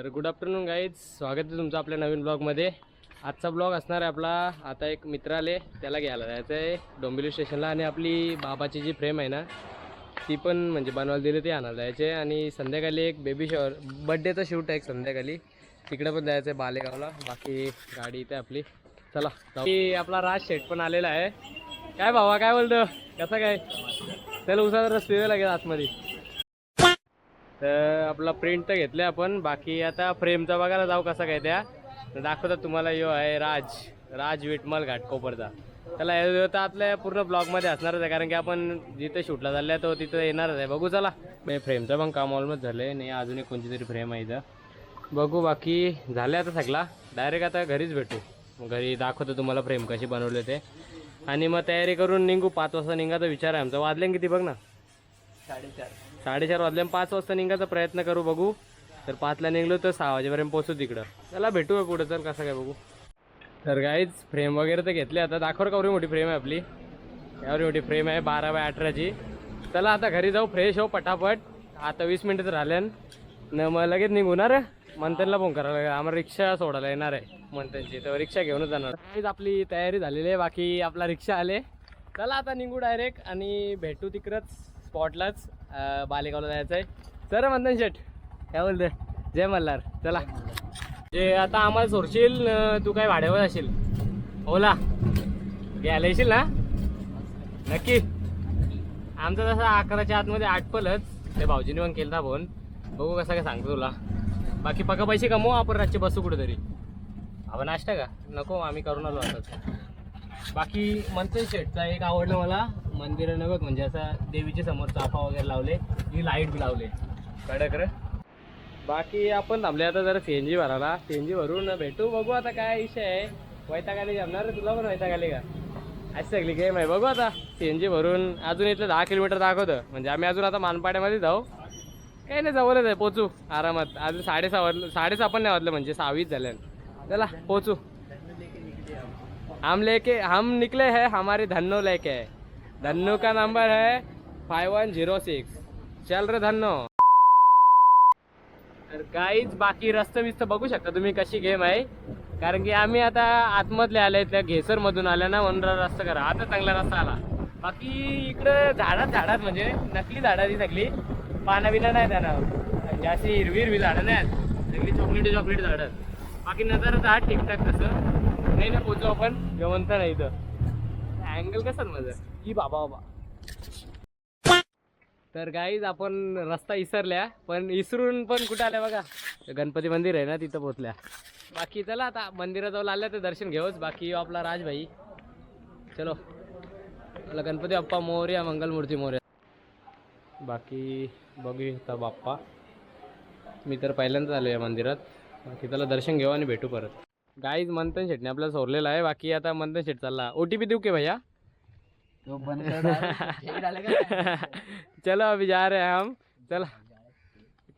तर good afternoon guys स्वागत आहे तुमचं आपल्या नवीन ब्लॉगमध्ये आजचा ब्लॉग असणार आहे आपला आता एक मित्र आले त्याला घ्यायला जायचं आहे. डोंबिवली स्टेशनला आणि आपली बाबाची जी फ्रेम आहे ना ती पण म्हणजे बनवायला दिली ती आणायला जायचे आणि संध्याकाळी एक बेबी शॉवर बड्डेचं शूट आहे एक संध्याकाळी. तिकडे पण जायचं आहे बालेगावला. बाकी गाडी इथे आपली. चला की आपला राज शेठ पण आलेला आहे. काय भावा काय बोलतो? कसं काय? चल उसाचा रस्ते लागेल आतमध्ये. तर आपला प्रिंट तर घेतलं आपण. बाकी आता फ्रेमचा बघायला जाऊ कसा काय त्या. दाखवतात तुम्हाला यो आहे राज. राज विटमल घाटकोपरचा. त्याला तर आपल्या पूर्ण ब्लॉगमध्ये असणारच आहे. कारण की आपण जिथे शूटला चालल्या तो तिथं येणारच आहे. बघू चला. म्हणजे फ्रेमचं पण काम ऑलमोस्ट झालं आहे नाही अजून एक कोणती तरी फ्रेम आहे इथं. बघू बाकी झाले आता सगळा. डायरेक्ट आता घरीच भेटू. घरी दाखवतो तुम्हाला फ्रेम कशी बनवले ते. आणि मग तयारी करून निघू. पाच वाजता निघायचा विचार आहे आमचा. वाजले किती? बघ ना. साडेचार. साडेचार वाजले पाच वाजता निघायचा प्रयत्न करू बघू. तर पाचला निघलो तर सहा वाजेपर्यंत पोहोचू तिकडं. चला भेटूया पुढं. चल कसं काय बघू. तर काहीच फ्रेम वगैरे तर घेतले आता. दाखवर का एवढी मोठी फ्रेम आहे आपली. एवढी मोठी फ्रेम आहे बारा बाय अठराची. चला आता घरी जाऊ फ्रेश हो पटापट. आता वीस मिनिटं तर राहिल्यान. न मग लगेच निघूणार मंथनला फोन करायला लागेल. आम्हाला रिक्षा सोडायला येणार आहे मंथनची. तर रिक्षा घेऊनच जाणार. काहीच आपली तयारी झालेली आहे. बाकी आपला रिक्षा आले. चला आता निघू डायरेक्ट आणि भेटू तिकडंच स्पॉटलाच बालेगावला जायचं आहे. सर मंथन शेठ काय बोलते जय मल्हार. चला. जे आता आम्हाला सोडशील तू काय भाड्यावर असेल ओला. घ्यायला येशील ना? नक्की. आमचं तसं अकराच्या आतमध्ये आठपलच ते भाऊजीने पण केलं फोन बघू कसं काय सांगतो तुला. बाकी पका पैसे कमवू आपण रातचे बसू कुठेतरी. आपण नाश्ता का? नको आम्ही करून आलो असंच बाकी मंथन शेटचा एक आवडलं मला. मंदिरानं बघ म्हणजे असं देवीच्या समोर चाफा वगैरे लावले ही लाइट बी लावले. कडक रे. बाकी आपण थांबले आता जरा सी एन जी भरायला. सी एन जी भरून भेटू बघू आता काय विषय आहे. वैतागाली जमणार रे तुला पण वैतागाली का? अशी सगळी गेम आहे. बघू आता सी एन जी भरून. अजून इथलं दहा किलोमीटर दाखवतं. म्हणजे आम्ही अजून आता मानपाड्यामध्ये जाऊ. काही नाही जवळच आहे. पोचू आरामात. अजून साडेसहा वाजलं साडेसहा पण नाही वाजलं म्हणजे सहावीच झाल्या चला पोचू. हम लेके हम निकले है हमारे धन्नो लेके. धन्नो का नंबर है फाइव वन झिरो सिक्स चल रे धन्नो। तर काहीच बाकी रस्ते बिस्त बघू शकता तुम्ही कशी गेम आहे. कारण की आम्ही आता आतमधले आले त्या घेसर मधून आल्या ना म्हणून रस्ता करा. आता चांगला रस्ता आला. बाकी इकडं झाडात झाडात म्हणजे नकली झाडं ती सगळी पाना बिना नाही त्यांना जास्त हिरवी हिरवी झाडं नाही आहेत. सगळी चॉकलेटी चॉकलेट झाडं बाकी नजर झाड ठीकठाक तसं. नाही ना पोचू आपण. जेवण तर नाही इथं. अँगल कसं माझा? ही बाबा बाबा. तर गाईज आपण रस्ता इसरल्या पण इसरून पण कुठं आल्या बघा? गणपती मंदिर आहे ना तिथं पोचल्या बाकी चला आता मंदिराजवळ आल्या तर दर्शन घेऊच. बाकी आपला राजभाई चलो. आपला गणपती बाप्पा मोर्या मंगलमूर्ती मोर्या. बाकी बघू आता बाप्पा. मी तर पहिल्यांदाच आलो या मंदिरात. बाकी त्याला दर्शन घेऊ आणि भेटू परत. गाईज मंथन शेटने आपल्याला सोरलेला आहे. बाकी आता मंथन शेट चालला. ओ टी पी देऊ के भैया? तो बंद कर हे चलो अभी जा रहे हैं हम। चला।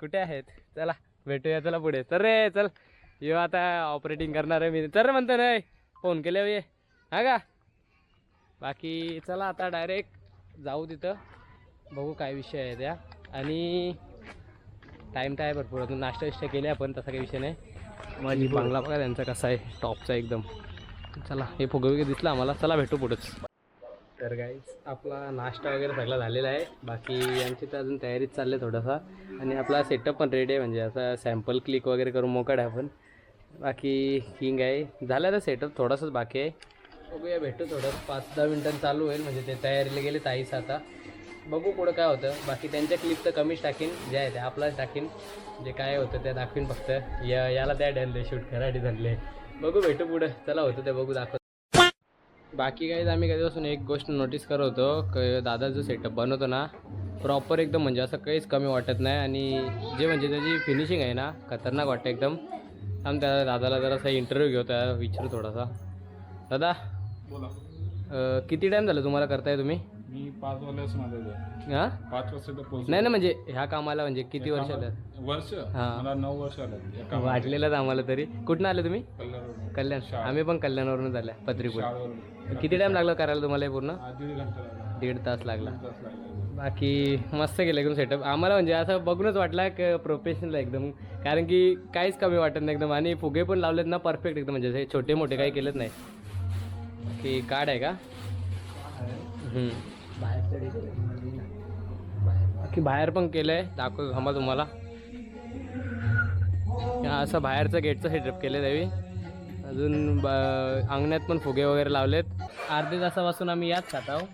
कुठे आहेत? चला भेटूया चला पुढे. चल रे चल. यो आता ऑपरेटिंग करणार आहे मी. चल रे म्हणतो रे फोन केले ये हा का? बाकी चला आता डायरेक्ट जाऊ तिथं. बघू काय विषय आहे त्या. आणि टाईम तर आहे भरपूर. अजून नाश्ता विष्टा केले आपण तसा काही विषय नाही. माझी बांगला बघा त्यांचा कसा आहे. टॉपचा एकदम. चला हे फुगे वगैरे दिसलं आम्हाला. चला भेटू पुढंच. तर गाईज आपला नाश्ता वगैरे सगळा झालेला आहे. बाकी यांची तर अजून तयारीच चालली आहे थोडासा. आणि आपला सेटअप पण रेडी आहे म्हणजे असा सॅम्पल क्लिक वगैरे करून मोकळ आहे आपण. बाकी किंग आहे. झालं आता सेटअप थोडासाच बाकी आहे. बघूया भेटू थोडं. पाच दहा मिनटं चालू होईल म्हणजे ते तयारीला गेले ताईस आता. बघू पुढं काय होतं. बाकी त्यांच्या क्लिप तर कमीच टाकीन. जे आहे ते आपलाच टाकीन. जे काय होतं ते दाखवीन फक्त. या याला त्या डनले शूट करायचे धरले बघू भेटू पुढं. चला होतं ते बघू दाखव. बाकी काही आम्ही कधीपासून एक गोष्ट नोटीस करत होतो क दादा जो सेटअप बनवतो ना प्रॉपर एकदम म्हणजे असं काहीच कमी वाटत नाही आणि जे म्हणजे त्याची फिनिशिंग आहे ना खतरनाक वाटतं एकदम. आम्ही त्या दादाला जरासा इंटरव्ह्यू घेऊ त्या विचारू थोडासा. दादा बोला. किती टाईम झालं तुम्हाला करताय तुम्ही? मी पाच वर्ष हां? पाच वर्ष. नाही ना म्हणजे ह्या कामाला म्हणजे किती वर्ष आलं? वर्ष? हा. मला नऊ वर्ष आलं. वाटलेलंच आम्हाला तरी. कुठनं आले तुम्ही. कल्याण. आम्ही पण कल्याणवरून झाल्या पत्रीपूर. किती टाईम लागला करायला तुम्हाला हे पूर्ण? दीड तास लागला. बाकी मस्त केलं एकदम सेटअप आम्हाला म्हणजे असं बघूनच वाटलं की प्रोफेशनल एकदम. कारण की काहीच कमी वाटत नाही एकदम. आणि फुगे पण लावलेत ना परफेक्ट एकदम. म्हणजे छोटे मोठे काही केलेच नाही. की कार्ड आहे का. बाकी बाहेर पण केलं आहे दाखव थांबा तुम्हाला. असं बाहेरचं गेटचं सेटअप केलं त्यावेळी अजून ब- अंगणात पण फुगे वगैरे लावलेत. अर्धे तासापासून आम्ही याच खात आहोत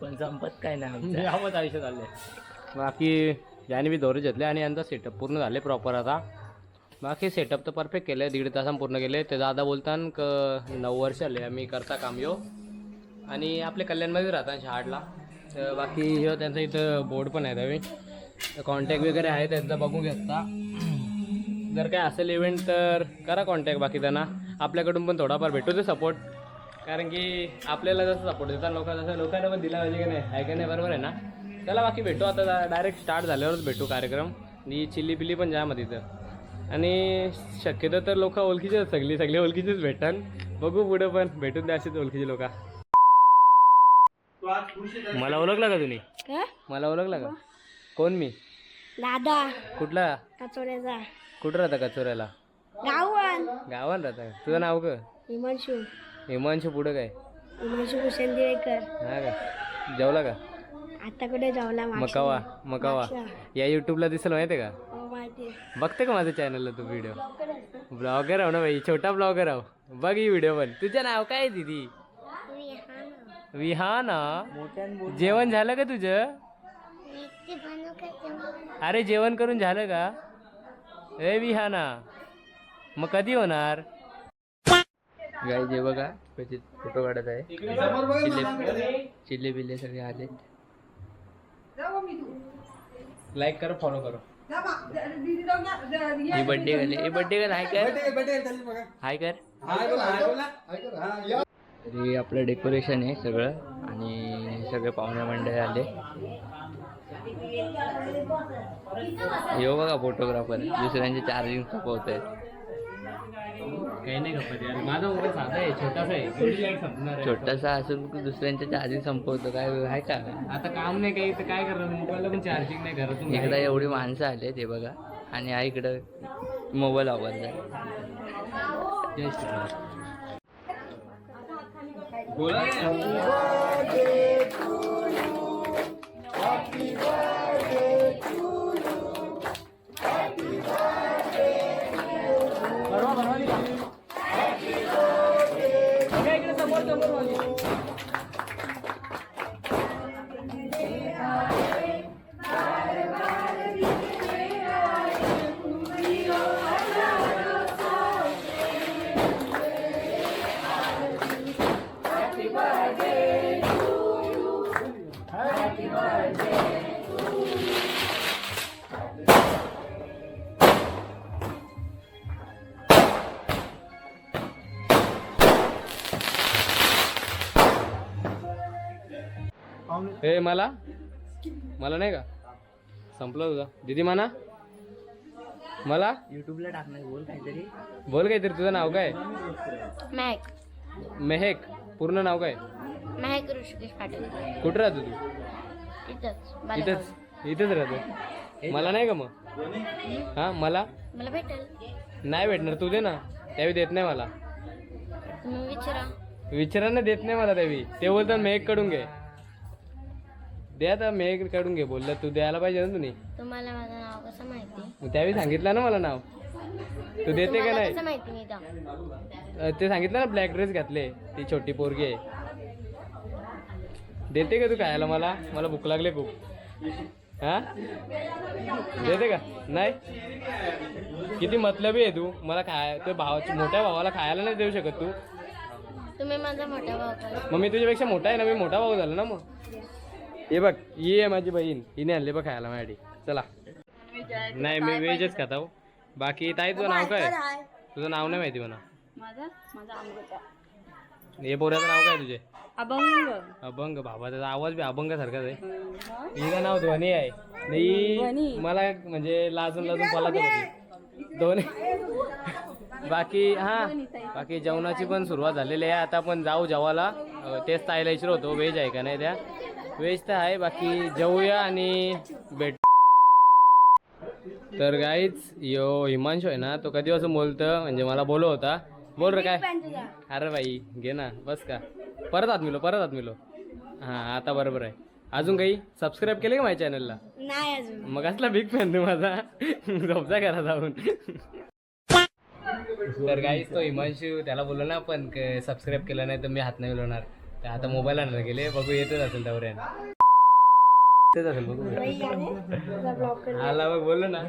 पण संपत काय नाही आमचं. यावंच आयुष्य चालले बाकी याने मी दोरे घेतले आणि यांचा सेटअप पूर्ण झाले प्रॉपर आता. बाकी सेटअप तर परफेक्ट केलं आहे दीड तासां पूर्ण केले ते दादा बोलतान क नऊ वर्ष आले आम्ही करता काम यो. आणि आपले कल्याणमध्ये राहतात शहाडला तर बाकी ह्यो त्यांचा इथं बोर्ड पण आहे त्यावेळी कॉन्टॅक्ट वगैरे आहे त्यांचा बघून घेता. जर काय असेल इव्हेंट तर करा कॉन्टॅक्ट बाकी त्यांना. आपल्याकडून पण थोडाफार भेटू दे सपोर्ट कारण की आपल्याला जसं सपोर्ट देतात लोक तसं लोकांना पण दिला पाहिजे की नाही? आहे का नाही? बरोबर आहे ना? त्याला बाकी भेटू आता डायरेक्ट स्टार्ट झाल्यावरच भेटू कार्यक्रम. आणि चिल्ली पिल्ली पण जाम आहे तिथं. आणि शक्यतो तर लोक ओळखीचेच सगळी सगळी ओळखीचीच भेटन बघू पुढं पण भेटून द्या अशीच ओळखीची लोक. मला ओळखला का तुम्ही? मला ओळखला का? कोण मी? दादा. कुठला? कचोऱ्याचा. कुठं राहता कचोऱ्याला? गावन गावात राहता तुझं नाव का हिमांशू. हिमांशू पुढं काय? हिमांशू भूषण दिवेकर. हा का? जेवला का? आता कुठे जावला मकावा मकावा. या युट्यूबला दिसेल माहिती आहे का माहिती बघते का माझ्या चॅनलला तू व्हिडिओ ब्लॉगर आहो ना भाई छोटा ब्लॉगर आहो. बघ ही व्हिडिओ पण. तुझं नाव काय आहे दीदी? विहाना. जेवण झालं का तुझं? अरे जेवण करून झालं का? ए विहाना. मग कधी होणार? गाई जे बघा फोटो काढत आहे. चिल्ले चिल्ले बिल्ले सगळे आले लाईक करो फॉलो करो. ही बड्डे गेले हे बड्डे गर्ल हाय कर. हाय कर. हे आपलं डेकोरेशन आहे सगळं आणि सगळे पाहुणे मंडळी आले. यो बघा फोटोग्राफर दुसऱ्यांचे चार्जिंग खपवत आहेत काही नाही गप्पा यार माझा मोबाईल साधा आहे छोटासा आहे. संपणार छोटासा असून दुसऱ्यांचे चार्जिंग संपवतो. काय आहे का? आता काम नाही काही तर काय करणार? मोबाईलला पण चार्जिंग नाही घरातून इकडं एवढी माणसं आले ते बघा. आणि हा इकडं मोबाईल वापरतात जय ए मला? मला नाही का? संपलं तुझा. दीदी म्हणा. मला? युट्यूबला टाकणार बोल काहीतरी. बोल काहीतरी तुझं नाव काय? मॅक मेहेक. पूर्ण नाव काय? मॅक ऋषिकेश पाटील. कुठं राहतो तू? इथंच इथंच. इथंच राहतो? मला नाही का मग? हा मला? मला भेटेल. नाही भेटणार तू दे ना. त्यावेळी देत नाही मला. तुम्ही विचारा. विचारांना देत नाही मला त्यावेळी. ते बोलतात मेघकडून घे. दे आता मेघकडून घे बोलला तू द्यायला पाहिजे ना तुम्ही. तुम्हाला माझं नाव कसं माहिती? मग त्यावेळी सांगितलं ना मला नाव. तू देते का तुम्हाला नाही? माहिती मी अ, ते सांगितलं ना ब्लॅक ड्रेस घातले ती छोटी पोरगी आहे. देते का तू खायला मला? मला भूक लागले खूप. हा? देते का? नाही? किती मतलबी आहे तू. मला खाय ते भावा मोठ्या भावाला खायला नाही देऊ शकत तू. तुम्ही माझा मोठा भाऊ का? मग मी तुझ्यापेक्षा मोठा आहे ना मी मोठा भाऊ झालो ना मग. हे बघ ही आहे माझी बहीण. हिने आणले बघ खायला माझ्यासाठी. चला. नाही मी व्हेजच खाता हो. बाकी ताई तुझं नाव काय? तुझं नाव नाही माहिती अमृता हे पोऱ्याचं नाव काय तुझे? अभंग. अभंग बाबा त्याचा आवाज बी अभंग सारखाच आहे हिचं नाव? ध्वनी आहे. नाही मला म्हणजे लाजून लाजून पलात होती. दोन्ही बाकी हा. बाकी जेवणाची पण सुरुवात झालेली आहे. आता आपण जाऊ जेवायला. तेच ताईला विचार होतो व्हेज आहे का नाही त्या? व्हेज तर आहे बाकी जाऊया आणि भेट तर गाईच यो हिमांशू आहे ना तो कधी असं बोलतं? म्हणजे मला बोलव होता. बोल रे काय? अरे बाई घे ना बस का? परत आत मिलो परत आत मिलो. हां आता बरोबर आहे. अजून काही सबस्क्राईब केले का माझ्या चॅनलला मग असला बिग फॅन तू माझा. झोपचा करा जाऊन. तर गाईच तो हिमांशू त्याला बोललो ना पण सबस्क्राईब केलं नाही तर मी हात नाही मिळवणार तर आता मोबाईल आणणार गेले? बघू येतच असेल त्यावर तेच असेल बघू. आला बघ बोललो ना.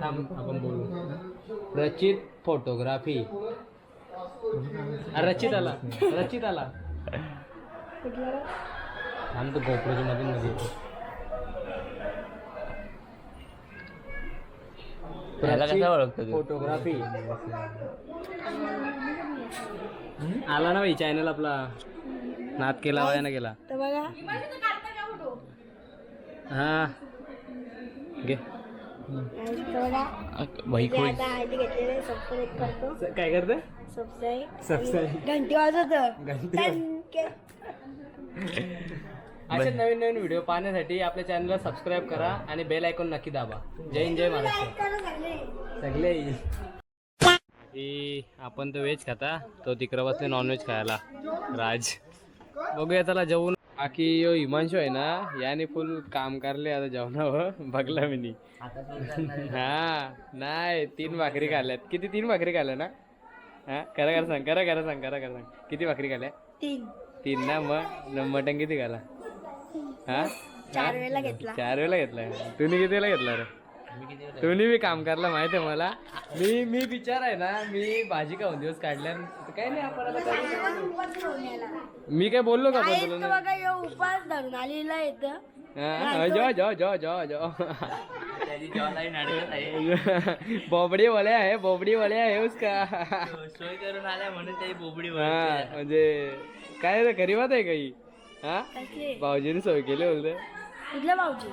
थांब आपण बोलू. रचित फोटोग्राफी. रचित आला. रचित आला. थांब तो गोप्रोच्या मधून मध्ये येतो. त्याला कसा ओळखतो तू? फोटोग्राफी. आला ना भाई चॅनल आपला. नाद केला वया ना केला तर बघा. हा. घे. बघा. भाई काय करते? सबस्क्राईब सबस्क्राईब घंटी वाजवतो. असे नवीन नवीन व्हिडिओ पाहण्यासाठी आपल्या चॅनलला सबस्क्राईब करा आणि बेल आयकॉन नक्की दाबा. जय हिंद जय महाराष्ट्र. सगळे. आपण तो व्हेज खाता. तो तिकडं बसले नॉनव्हेज खायला. राज. बघूया त्याला जेवून. बाकी यो हिमांशू आहे ना याने फुल काम करले आता जेवणावर. बघला मी. हा नाही तीन भाकरी खाल्ल्यात. किती तीन भाकरी खाल्ल्या ना? हा करा करा सांग करा करा सांग करा करा सांग. किती भाकरी खाल्ल्या? तीन. तीन ना मग? न मटण किती खाला हा? चार वेळेला घेतला. चार वेळेला घेतलाय तुम्ही किती वेळेला घेतला रे? तुम्ही बी काम करला माहीत आहे मला. मी मी विचार आहे ना मी भाजी खाऊन दिवस काढल्या काय नाही आपण. मी काय बोललो का तुला यो उपास धरून आलेला येतं. हा, जो जो जो जो जो त्याची जॉलाईन अडकत आहे. बोबडी वाले आहे बोबडी वाले आहे उसका. सोय करून आल्या म्हणून त्याची बोबडी हा वळते. म्हणजे काय रे गरीबात आहे काही? हा? भाऊजीने सोय केली बोलते. कुठल्या भाऊजी?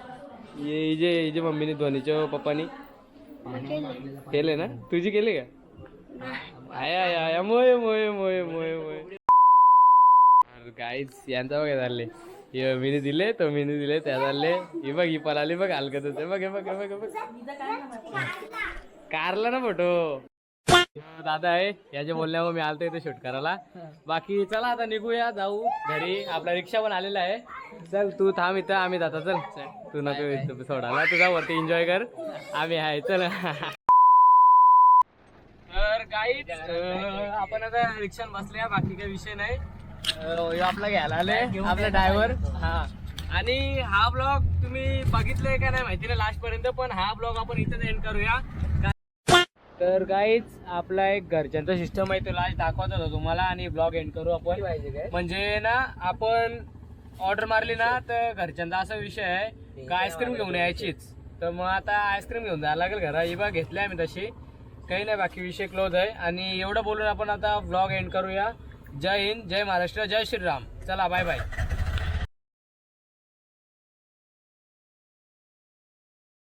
ये जे जे मम्मीने धोनीच्या पप्पानी. केले ना? तुझी केली का? आय आय आय मोय मोय मोय मोय मोय. काहीच यांचा बघा झाले हे मीने दिले तो मीने दिले त्या चालले हे बघ ही पलाली बघ हलकत होते बघ बघ बघ बघ. कारला ना फोटो दादा आहे याच्या बोलण्यावर मी आलतो इथे शूट करायला. बाकी चला आता निघूया जाऊ घरी. आपला रिक्षा पण आलेला आहे. चल तू थांब इथं आम्ही जाता चल. तू नको सोडायला तू जा वरती एन्जॉय कर. आम्ही आहे चल. तर काही आपण आता रिक्षात बसल्या बाकी काही विषय नाही. आपला घ्यायला आले आपला ड्रायव्हर हा. आणि हा ब्लॉग तुम्ही बघितलाय का नाही माहिती नाही लास्ट पर्यंत पण हा ब्लॉग आपण इथेच एंड करूया. तर काहीच आपला एक घरच्यांचा सिस्टम आहे तो लास्ट दाखवत होता तुम्हाला आणि ब्लॉग एंड करू आपण. म्हणजे ना आपण ऑर्डर मारली ना तर घरच्यांचा असा विषय आहे का आईस्क्रीम घेऊन यायचीच. तर मग आता आईस्क्रीम घेऊन जायला लागेल घरा. ही बा घेतली आम्ही तशी. काही नाही बाकी विषय क्लोज आहे. आणि एवढं बोलून आपण आता ब्लॉग एंड करूया. जय हिंद जय महाराष्ट्र जय श्रीराम. चला बाय बाय